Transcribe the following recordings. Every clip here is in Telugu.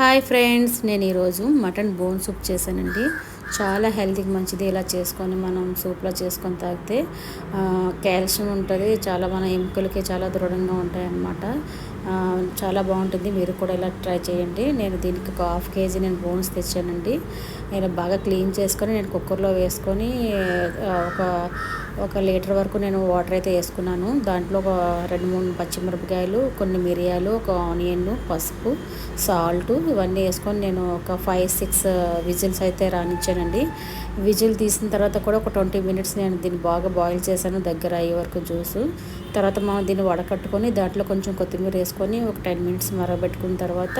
హాయ్ ఫ్రెండ్స్ నేను ఈరోజు మటన్ బోన్ సూప్ చేశానండి. చాలా హెల్తీకి మంచిది. ఇలా చేసుకొని మనం సూప్లో చేసుకొని తాగితే కాల్షియం ఉంటుంది చాలా మన ఎముకలకి చాలా దృఢంగా ఉంటాయన్నమాట. చాలా బాగుంటుంది. మీరు కూడా ఇలా ట్రై చేయండి. నేను దీనికి ఒక హాఫ్ కేజీ నేను బోన్స్ తెచ్చానండి. నేను బాగా క్లీన్ చేసుకొని నేను కుక్కర్లో వేసుకొని ఒక ఒక లీటర్ వరకు నేను వాటర్ అయితే వేసుకున్నాను. దాంట్లో ఒక రెండు మూడు పచ్చిమిరపకాయలు కొన్ని మిరియాలు ఒక ఆనియన్ పసుపు సాల్ట్ ఇవన్నీ వేసుకొని నేను ఒక ఫైవ్ సిక్స్ విజిల్స్ అయితే రానిచ్చానండి. విజిల్ తీసిన తర్వాత కూడా ఒక ట్వంటీ మినిట్స్ నేను దీన్ని బాగా బాయిల్ చేశాను దగ్గర అయ్యే వరకు జ్యూస్. తర్వాత మనం దీన్ని వడకట్టుకొని దాంట్లో కొంచెం కొత్తిమీర వేసుకొని ఒక టెన్ మినిట్స్ మరగబెట్టుకున్న తర్వాత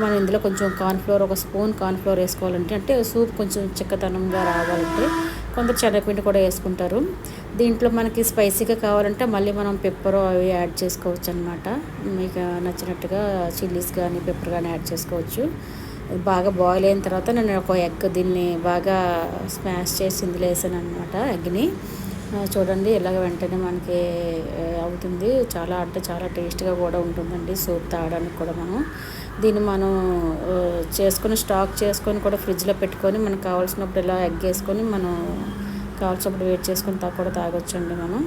మనం ఇందులో కొంచెం కార్న్ఫ్లోర్ ఒక స్పూన్ కార్న్ఫ్లోర్ వేసుకోవాలంటే అంటే సూప్ కొంచెం చిక్కతనంగా రావాలంటే కొందరు శనగపిండి కూడా వేసుకుంటారు. దీంట్లో మనకి స్పైసీగా కావాలంటే మళ్ళీ మనం పెప్పర్ అవి యాడ్ చేసుకోవచ్చు అనమాట మీకు నచ్చినట్టుగా చిల్లీస్ కానీ పెప్పర్ కానీ యాడ్ చేసుకోవచ్చు. బాగా బాయిల్ అయిన తర్వాత నేను ఒక ఎగ్ దీన్ని బాగా స్మాష్ చేసి ఇందులో వేసాను అనమాట ఎగ్ని. చూడండి ఇలాగ వెంటనే మనకి అవుతుంది. చాలా అంటే చాలా టేస్ట్గా కూడా ఉంటుందండి సూప్ తాగడానికి కూడా మనం. దీన్ని మనం చేసుకొని స్టాక్ చేసుకొని కూడా ఫ్రిడ్జ్లో పెట్టుకొని మనకు కావాల్సినప్పుడు ఇలా ఎగ్ వేసుకొని మనం కావాల్సినప్పుడు వెయిట్ చేసుకొని తా కూడా తాగొచ్చండి మనం.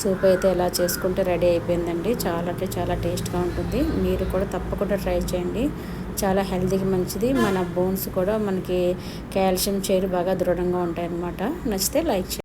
సూప్ అయితే ఎలా చేసుకుంటే రెడీ అయిపోయిందండి. చాలా అంటే చాలా టేస్ట్గా ఉంటుంది. మీరు కూడా తప్పకుండా ట్రై చేయండి. చాలా హెల్తీకి మంచిది. మన బోన్స్ కూడా మనకి కాల్షియం చేరు బాగా దృఢంగా ఉంటాయన్నమాట. నచ్చితే లైక్ చేయండి.